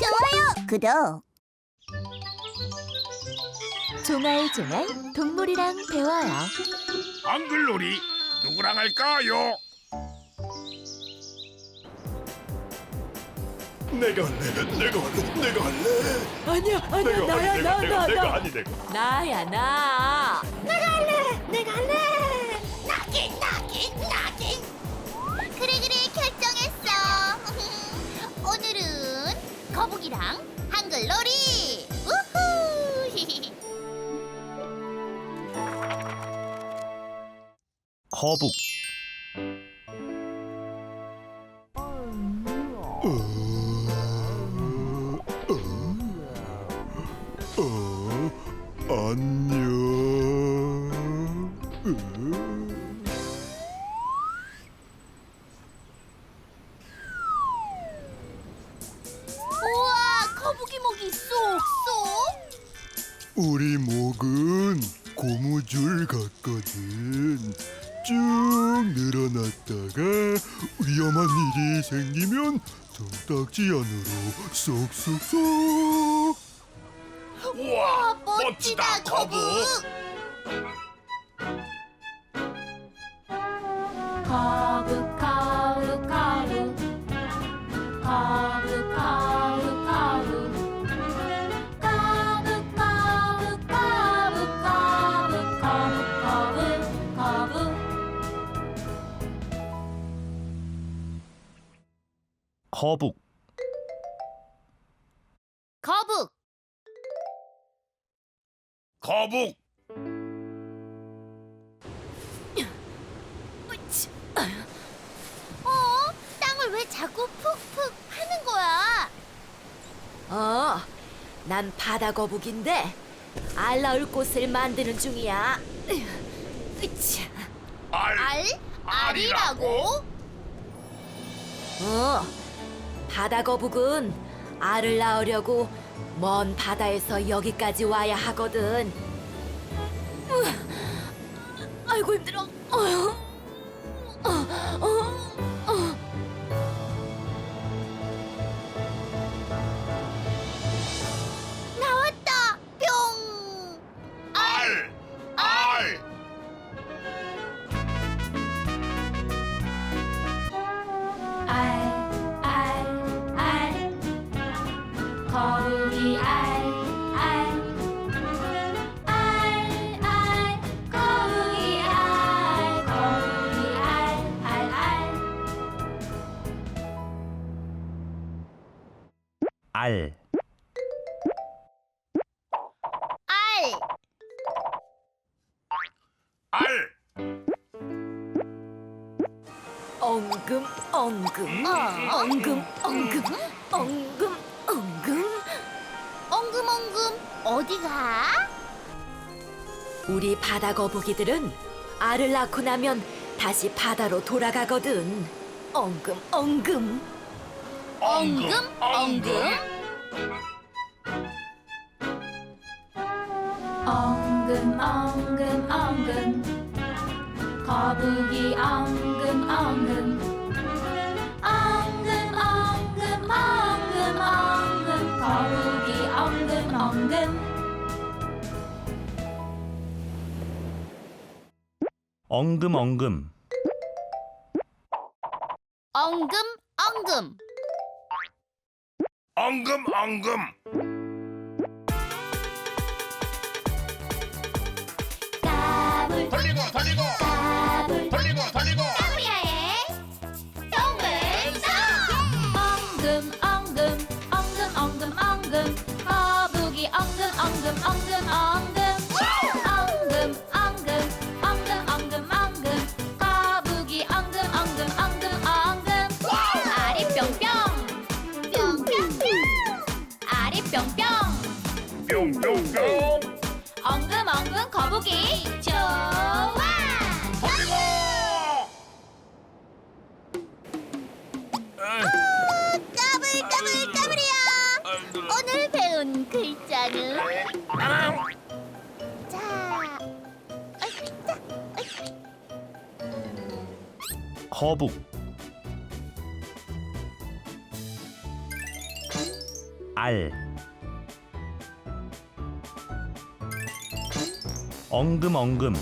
좋아요. 구독. 종알종알 동물이랑 배워요. 한글놀이 누구랑 할까요? 내가 할래, 내가 할래, 내가 할래. 아니야, 아니야, 내가 나야, 나, 내가, 나, 내가, 나. 아니 내가. 나야, 나. 내가 거북 어, 안녕. 으. 우와 거북이 목이 쏙쏙. 우리 목은 고무줄 같거든. 쭉 늘어났다가 위험한 일이 생기면 등딱지 안으로 쏙쏙쏙. 우와 멋지다 거북. 거북, 거북, 거북. 거북 거북. 어? 땅을 왜 자꾸 푹푹 하는 거야? 어, 난 바다 거북인데 알 낳을 곳을 만드는 중이야. 알? 알이라고? 어, 바다 거북은 알을 낳으려고 먼 바다에서 여기까지 와야 하거든. 으, 아이고 힘들어. 어, 어, 알 알. 알! 엉금, 엉금. 어? 엉금, 엉금. 엉금, 엉금. 엉금엉금 어디가? 우리 바다 거북이들은 알을 낳고 나면 다시 바다로 돌아가거든. 엉금, 엉금. 엉금 엉금. 엉금 엉금 엉금. 거북이 엉금 엉금. 엉금 엉금 엉금 엉금. 거북이 엉금 엉금. 엉금 엉금. 엉금 엉금. 엉금 엉금 뿅뿅 뿅뿅뿅 엉금 엉금 거북이 좋아 돌리고 까불 까불 까불이야. 오늘 배운 글자는 자. 어이, 자. 어이. 거북 알. 엉금 엉금